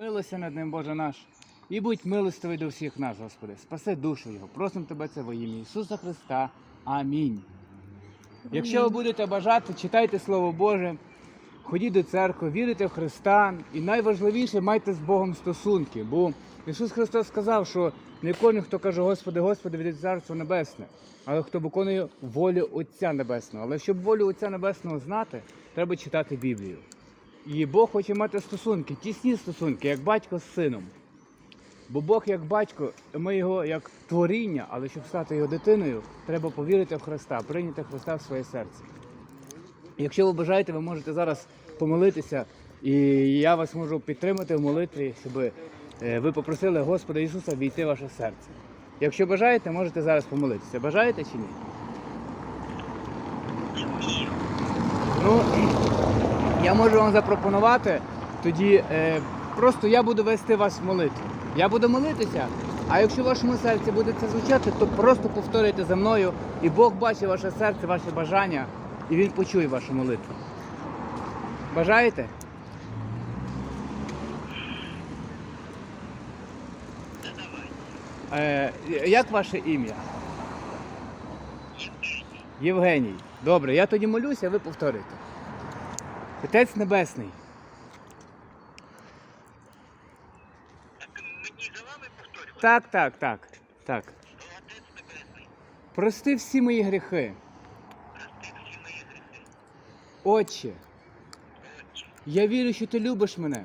Милися над ним, Боже наш, і будь милостивий до всіх нас, Господи. Спаси душу Його. Просимо Тебе це во ім'я Ісуса Христа. Амінь. Якщо ви будете бажати, читайте Слово Боже, ходіть до церкви, вірите в Христа, і найважливіше майте з Богом стосунки. Бо Ісус Христос сказав, що не кожен, хто каже Господи, Господи, від Царство Небесне, але хто виконує волю Отця Небесного. Але щоб волю Отця Небесного знати, треба читати Біблію. І Бог хоче мати стосунки, тісні стосунки, як батько з сином. Бо Бог як батько, ми його як творіння, але щоб стати його дитиною, треба повірити в Христа, прийняти Христа в своє серце. Якщо ви бажаєте, ви можете зараз помолитися, і я вас можу підтримати в молитві, щоб е, ви попросили Господа Ісуса війти в ваше серце. Якщо бажаєте, можете зараз помолитися. Бажаєте чи ні? Ну, я можу вам запропонувати, тоді е, просто я буду вести вас в молитву. Я буду молитися, а якщо в вашому серці буде це звучати, то просто повторюйте за мною, і Бог бачить ваше серце, ваше бажання, і Він почує вашу молитву. Бажаєте? Е, як ваше ім'я? Євгеній. Добре, я тоді молюся, ви повторюйте. Отець Небесний. Мені за вами повторювати? Так, так, так, так. Отець Небесний, Прости всі мої гріхи. прости всі мої гріхи. Отче, Отче, я вірю, що ти любиш мене.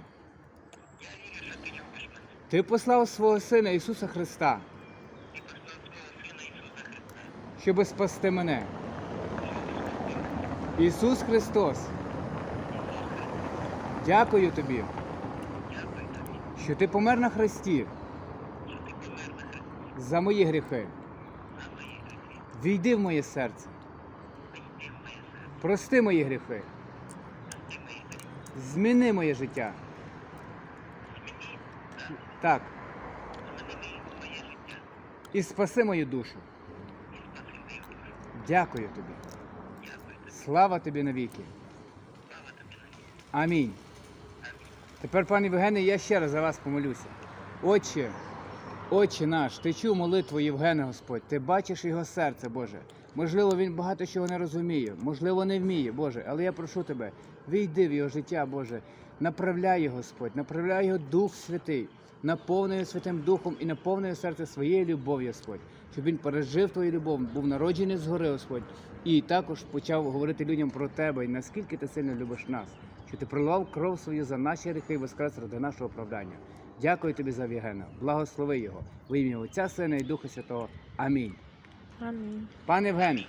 я вірю, що ти любиш мене. Ти послав свого Сина Ісуса Христа, І послав свого Сина Ісуса Христа. щоби спасти мене. Ісус Христос, дякую тобі, Дякую тобі, що ти помер на Христі що ти помер на Христі за мої гріхи. за мої гріхи. Війди в моє серце, Вийди в моє серце, прости мої гріхи, прости мої гріхи. зміни моє життя. Зміни, Так, зміни моє життя. і спаси мою душу. І спаси мою душу. Дякую тобі. Дякую тобі. Слава тобі навіки. Слава тобі. Амінь. Тепер, пане Євгене, я ще раз за вас помолюся. Отче, Отче наш, ти чув молитву Євгена, Господь, ти бачиш його серце, Боже. Можливо, він багато чого не розуміє, можливо, не вміє, Боже, але я прошу тебе, війди в його життя, Боже, направляй його, Господь, направляй його Дух Святий, наповни його Святим Духом і наповни його серце своєю любов'ю, Господь, щоб він пережив твою любов, був народжений згори, Господь, і також почав говорити людям про тебе і наскільки ти сильно любиш нас що ти проливав кров свою за наші гріхи і воскрес ради нашого оправдання. Дякую тобі за Євгена. Благослови його. В ім'я Отця, Сина і Духа Святого. Амінь. Амінь. Пане Євген,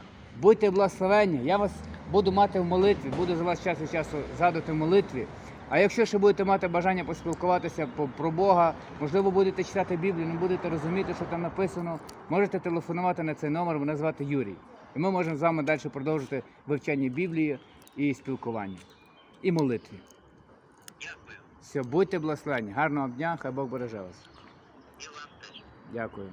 будьте благословенні. Я вас буду мати в молитві, буду за вас час від часу згадувати в молитві. А якщо ще будете мати бажання поспілкуватися про Бога, можливо, будете читати Біблію, не будете розуміти, що там написано, можете телефонувати на цей номер, мене звати Юрій. І ми можемо з вами далі продовжити вивчання Біблії і спілкування. І молитві. Дякую. Все, будьте благословені. Гарного дня, хай Бог береже вас. І вам теж. Дякую.